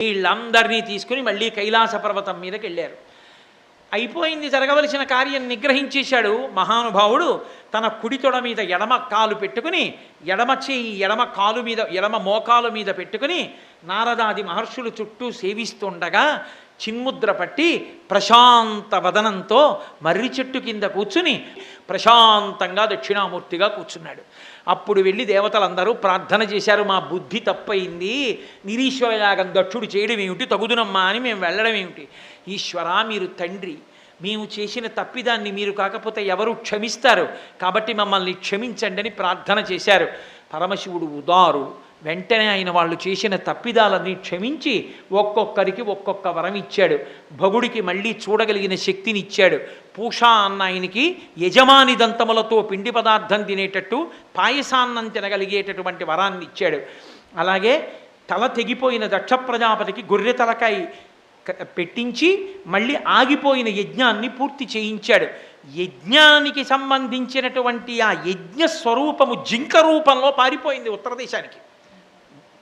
వీళ్ళందరినీ తీసుకుని మళ్ళీ కైలాస పర్వతం మీదకి వెళ్ళారు. అయిపోయింది జరగవలసిన కార్యం నిగ్రహించేశాడు మహానుభావుడు. తన కుడి తొడ మీద ఎడమ కాలు పెట్టుకుని ఎడమ చేయి ఎడమ కాలు మీద ఎడమ మోకాలు మీద పెట్టుకుని నారదాది మహర్షులు చుట్టూ సేవిస్తుండగా చిన్ముద్ర పట్టి ప్రశాంత వదనంతో మర్రి చెట్టు కింద కూర్చుని ప్రశాంతంగా దక్షిణామూర్తిగా కూర్చున్నాడు. అప్పుడు వెళ్ళి దేవతలందరూ ప్రార్థన చేశారు మా బుద్ధి తప్పయింది నిరీశ్వరయాగం దక్షుడు చేయడం ఏమిటి తగుదునమ్మా అని మేము వెళ్ళడం ఏమిటి? ఈశ్వరా మీరు తండ్రి మేము చేసిన తప్పిదాన్ని మీరు కాకపోతే ఎవరు క్షమిస్తారు? కాబట్టి మమ్మల్ని క్షమించండి అని ప్రార్థన చేశారు. పరమశివుడు ఉదారు. వెంటనే ఆయన వాళ్ళు చేసిన తప్పిదాలన్నీ క్షమించి ఒక్కొక్కరికి ఒక్కొక్క వరం ఇచ్చాడు. భగుడికి మళ్ళీ చూడగలిగిన శక్తిని ఇచ్చాడు. పూషా అన్న ఆయనకి యజమాని దంతములతో పిండి పదార్థం తినేటట్టు పాయసాన్నం తినగలిగేటటువంటి వరాన్ని ఇచ్చాడు. అలాగే తల తెగిపోయిన దక్ష ప్రజాపతికి గొర్రె తలకాయ పెట్టించి మళ్ళీ ఆగిపోయిన యజ్ఞాన్ని పూర్తి చేయించాడు. యజ్ఞానికి సంబంధించినటువంటి ఆ యజ్ఞ స్వరూపము జింక రూపంలో పారిపోయింది ఉత్తరదేశానికి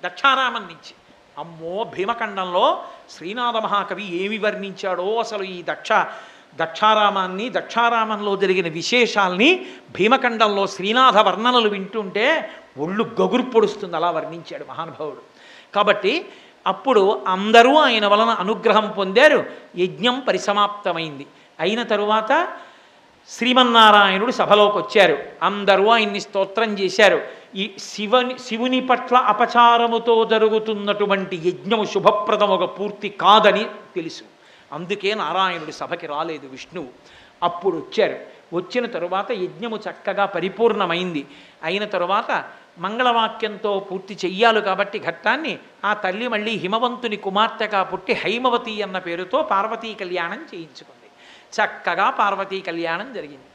దక్షారామం నుంచి. అమ్మో భీమఖండంలో శ్రీనాథ మహాకవి ఏమి వర్ణించాడో అసలు ఈ దక్ష దక్షారామాన్ని దక్షారామంలో జరిగిన విశేషాల్ని భీమఖండంలో శ్రీనాథ వర్ణనలు వింటుంటే ఒళ్ళు గగురు పొడుస్తుంది అలా వర్ణించాడు మహానుభావుడు. కాబట్టి అప్పుడు అందరూ ఆయన వలన అనుగ్రహం పొందారు. యజ్ఞం పరిసమాప్తమైంది. అయిన తరువాత శ్రీమన్నారాయణుడు సభలోకి వచ్చారు అందరూ ఆయన్ని స్తోత్రం చేశారు. ఈ శివని శివుని పట్ల అపచారముతో జరుగుతున్నటువంటి యజ్ఞము శుభప్రదముగా పూర్తి కాదని తెలుసు. అందుకే నారాయణుడి సభకి రాలేదు విష్ణువు. అప్పుడు వచ్చారు. వచ్చిన తరువాత యజ్ఞము చక్కగా పరిపూర్ణమైంది. అయిన తరువాత మంగళవాక్యంతో పూర్తి చెయ్యాలి కాబట్టి ఘట్టాన్ని ఆ తల్లి మళ్ళీ హిమవంతుని కుమార్తెగా పుట్టి హైమవతి అన్న పేరుతో పార్వతీ కళ్యాణం చేయించుకుంది. చక్కగా పార్వతీ కళ్యాణం జరిగింది.